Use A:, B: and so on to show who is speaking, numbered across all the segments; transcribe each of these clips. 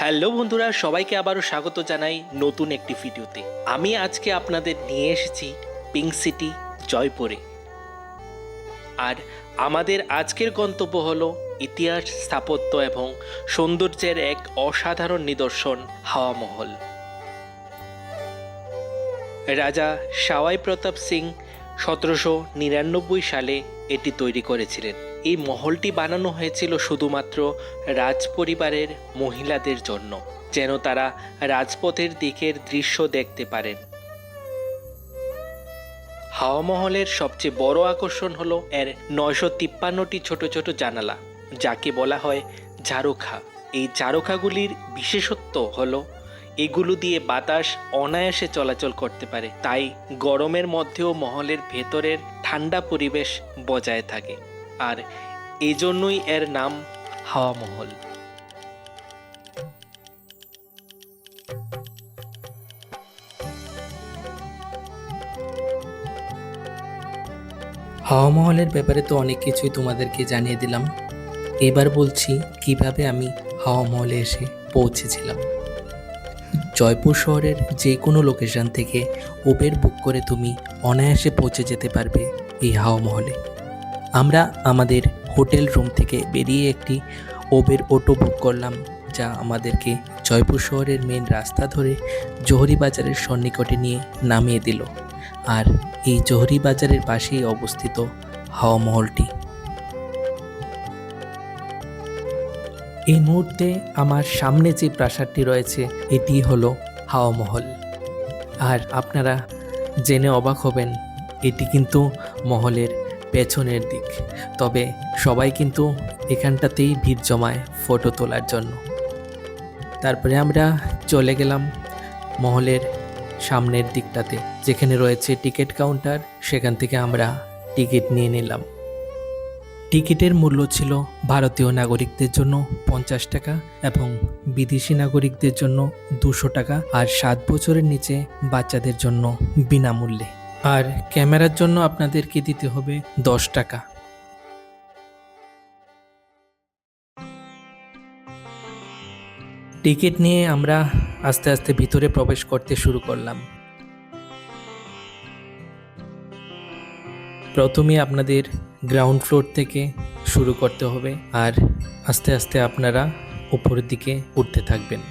A: Hello বন্ধুরা, সবাইকে আবারও স্বাগত জানাই নতুন একটি ভিডিওতে। আমি আজকে আপনাদের নিয়ে এসেছি পিঙ্ক সিটি জয়পুরে। আর আমাদের আজকের গন্তব্য হল ইতিহাস, স্থাপত্য এবং সৌন্দর্যের এক অসাধারণ নিদর্শন হাওয়া মহল রাজা সাওয়াই প্রতাপ সিং সতেরোশো নিরানব্বই সালে এটি তৈরি করেছিলেন। এই মহলটি বানানো হয়েছিল শুধুমাত্র রাজ পরিবারের মহিলাদের জন্য, যেন তারা রাজপথের দিকের দৃশ্য দেখতে পারেন। হাওয়া মহলের সবচেয়ে বড় আকর্ষণ হলো এর নয়শো তিপ্পান্নটি ছোট ছোট জানালা, যাকে বলা হয় ঝারুখা এই ঝারুখাগুলির বিশেষত্ব হলো, এগুলো দিয়ে বাতাস অনায়াসে চলাচল করতে পারে, তাই গরমের মধ্যেও মহলের ভেতরের ঠান্ডা পরিবেশ বজায় থাকে। আর এজন্যই এর নাম হাওয়া মহল
B: হাওয়া মহলের ব্যাপারে তো অনেক কিছুই তোমাদেরকে জানিয়ে দিলাম। এবার বলছি কীভাবে আমি হাওয়া মহলে এসে পৌঁছেছিলাম। জয়পুর শহরের যে কোনো লোকেশন থেকে উবের বুক করে তুমি অনায়াসে পৌঁছে যেতে পারবে এই হাওয়া মহলে আমরা আমাদের হোটেল রুম থেকে বেরিয়ে একটি ওবের অটো বুক করলাম, যা আমাদেরকে জয়পুর শহরের মেন রাস্তা ধরে জহরি বাজারের সন্নিকটে নিয়ে নামিয়ে দিল। আর এই জহরি বাজারের পাশেই অবস্থিত হাওয়া মহলটি। এই মুহূর্তে আমার সামনে যে প্রাসাদটি রয়েছে, এটি হলো হাওয়া মহল। আর আপনারা জেনে অবাক হবেন, এটি কিন্তু মহলের পেছনের দিক। তবে সবাই কিন্তু এখানটাতেই ভিড় জমায় ফটো তোলার জন্য। তারপরে আমরা চলে গেলাম মহলের সামনের দিকটাতে। যেখানে রয়েছে টিকিট কাউন্টার, সেখান থেকে আমরা টিকিট নিয়ে নিলাম। টিকিটের মূল্য ছিল ভারতীয় নাগরিকদের জন্য পঞ্চাশ টাকা এবং বিদেশি নাগরিকদের জন্য দুশো টাকা আর সাত বছরের নিচে বাচ্চাদের জন্য বিনামূল্যে। আর ক্যামেরার জন্য আপনাদেরকে দিতে হবে দশ টাকা। টিকিট নিয়ে আমরা আস্তে আস্তে ভিতরে প্রবেশ করতে শুরু করলাম। প্রথমে আপনাদের গ্রাউন্ড ফ্লোর থেকে শুরু করতে হবে আর আস্তে আস্তে আপনারা উপরের দিকে উঠতে থাকবেন।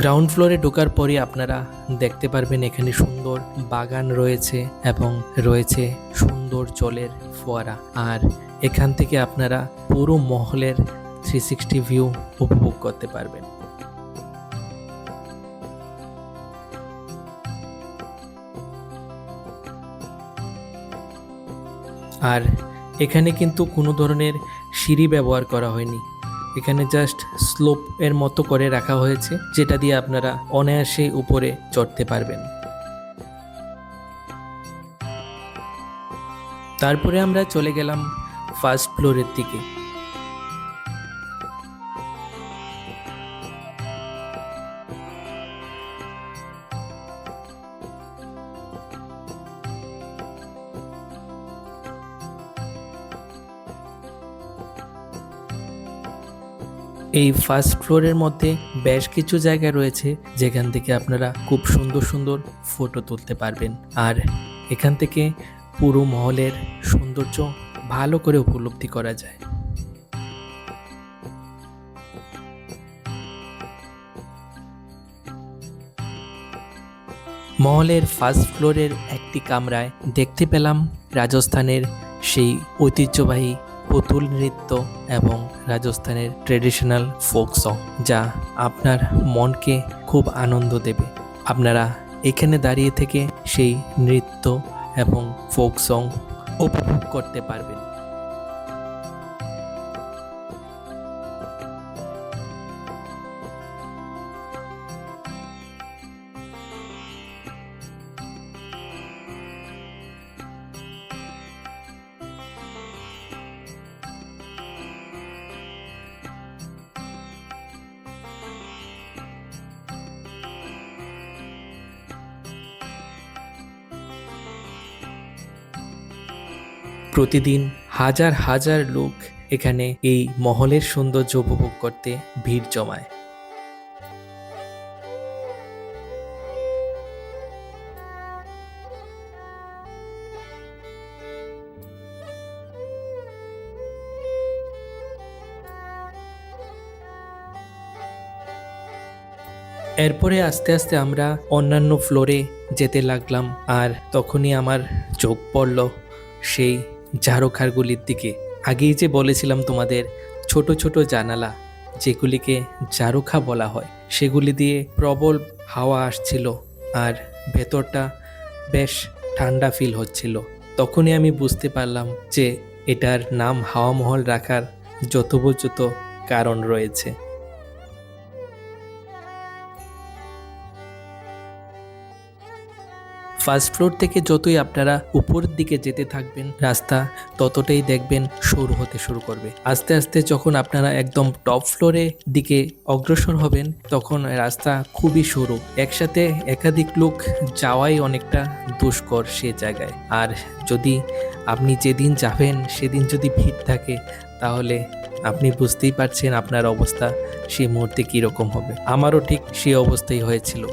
B: গ্রাউন্ড ফ্লোরে ঢোকার পরে আপনারা দেখতে পারবেন এখানে সুন্দর বাগান রয়েছে এবং রয়েছে সুন্দর জলের ফোয়ারা। আর এখান থেকে আপনারা পুরো মহলের থ্রি সিক্সটি ভিউ উপভোগ করতে পারবেন। আর এখানে কিন্তু কোনো ধরনের সিঁড়ি ব্যবহার করা হয়নি। এখানে জাস্ট স্লোপ এর মতো করে রাখা হয়েছে, যেটা দিয়ে আপনারা অনায়াসে উপরে চড়তে পারবেন। তারপরে আমরা চলে গেলাম ফার্স্ট ফ্লোরের দিকে। এই ফার্স্ট ফ্লোরের মধ্যে বেশ কিছু জায়গা রয়েছে, যেখান থেকে আপনারা খুব সুন্দর সুন্দর ফটো তুলতে পারবেন। আর এখান থেকে পুরো মহলের সৌন্দর্য ভালো করে উপলব্ধি করা যায়। মহলের ফার্স্ট ফ্লোরের একটি কামরায় দেখতে পেলাম রাজস্থানের সেই ঐতিহ্যবাহী পুতুল নৃত্য এবং রাজস্থানের ট্রেডিশনাল ফোক সং যা আপনার মনকে খুব আনন্দ দেবে। আপনারা এখানে দাঁড়িয়ে থেকে সেই নৃত্য এবং ফোক সং উপভোগ করতে পারবেন। প্রতিদিন হাজার হাজার লোক এখানে এই মহলের সৌন্দর্য উপভোগ করতে ভিড় জমায়। এরপরে আস্তে আস্তে আমরা অন্যান্য ফ্লোরে যেতে লাগলাম আর তখনই আমার চোখ পড়ল সেই ঝাড়খারগুলির দিকে। আগেই যে বলেছিলাম তোমাদের, ছোট ছোট জানালা, যেগুলিকে জারুখা বলা হয়, সেগুলি দিয়ে প্রবল হাওয়া আসছিল আর ভেতরটা বেশ ঠান্ডা ফিল হচ্ছিল। তখনই আমি বুঝতে পারলাম যে এটার নাম হাওয়া মহল রাখার যথোপযুক্ত কারণ রয়েছে। ফার্স্ট ফ্লোর থেকে যতই আপনারা উপরের দিকে যেতে থাকবেন, রাস্তা ততটাই দেখবেন সরু হতে শুরু করবে। আস্তে আস্তে যখন আপনারা একদম টপ ফ্লোরে দিকে অগ্রসর হবেন, তখন রাস্তা খুবই সরু। একসাথে একাধিক লোক যাওয়াই অনেকটা দুষ্কর সে জায়গায়। আর যদি আপনি যেদিন যাবেন, সেদিন যদি ভিড় থাকে, তাহলে আপনি বুঝতেই পারছেন আপনার অবস্থা সেই মুহূর্তে কীরকম হবে। আমারও ঠিক সেই অবস্থাই হয়েছিল।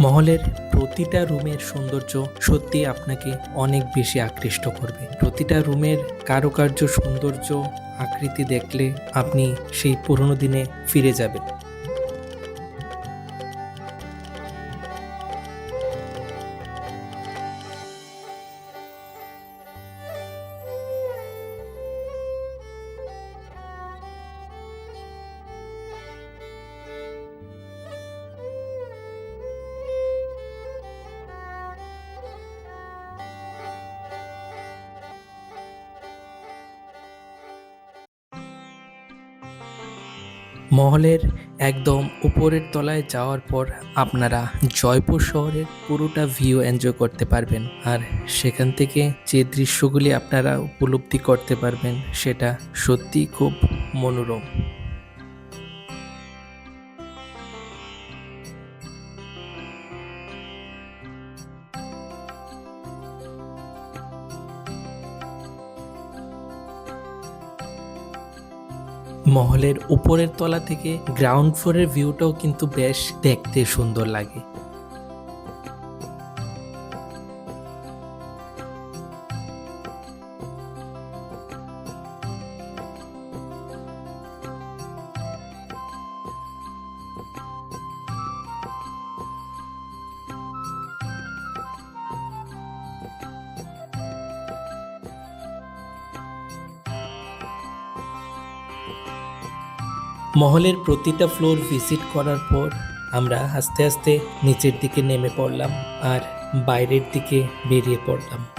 B: মহলের প্রতিটা রুমের সৌন্দর্য সত্যি আপনাকে অনেক বেশি আকৃষ্ট করবে। প্রতিটা রুমের কারুকার্য সৌন্দর্য আকৃতি দেখলে আপনি সেই পুরনো দিনে ফিরে যাবেন। মহলের একদম উপরের তলায় যাওয়ার পর আপনারা জয়পুর শহরের পুরোটা ভিউ এনজয় করতে পারবেন। আর সেখান থেকে যে দৃশ্যগুলি আপনারা উপলব্ধি করতে পারবেন, সেটা সত্যিই খুব মনোরম। মহলের উপরের তলা থেকে গ্রাউন্ড ফ্লোরের ভিউটাও কিন্তু বেশ দেখতে সুন্দর লাগে। মহলের প্রতিটা ফ্লোর ভিজিট করার পর আমরা আস্তে আস্তে নিচের দিকে নেমে পড়লাম আর বাইরের দিকে বেরিয়ে পড়লাম।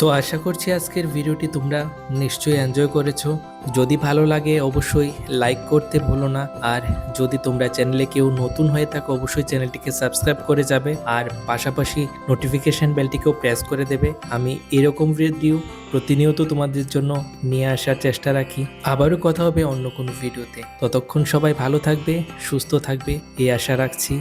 B: তো আশা করছি আজকের ভিডিওটি তোমরা নিশ্চয়ই এনজয় করেছ। যদি ভালো লাগে অবশ্যই লাইক করতে ভুলো না। আর যদি তোমরা চ্যানেলে কেউ নতুন হয়ে থাকো, অবশ্যই চ্যানেলটিকে সাবস্ক্রাইব করে যাবে। আর পাশাপাশি নোটিফিকেশন বেলটিকেও প্রেস করে দেবে। আমি এরকম ভিডিও প্রতিনিয়ত তোমাদের জন্য নিয়ে আসার চেষ্টা রাখি। আবারও কথা হবে অন্য কোনো ভিডিওতে। ততক্ষণ সবাই ভালো থাকবে, সুস্থ থাকবে, এই আশা রাখছি।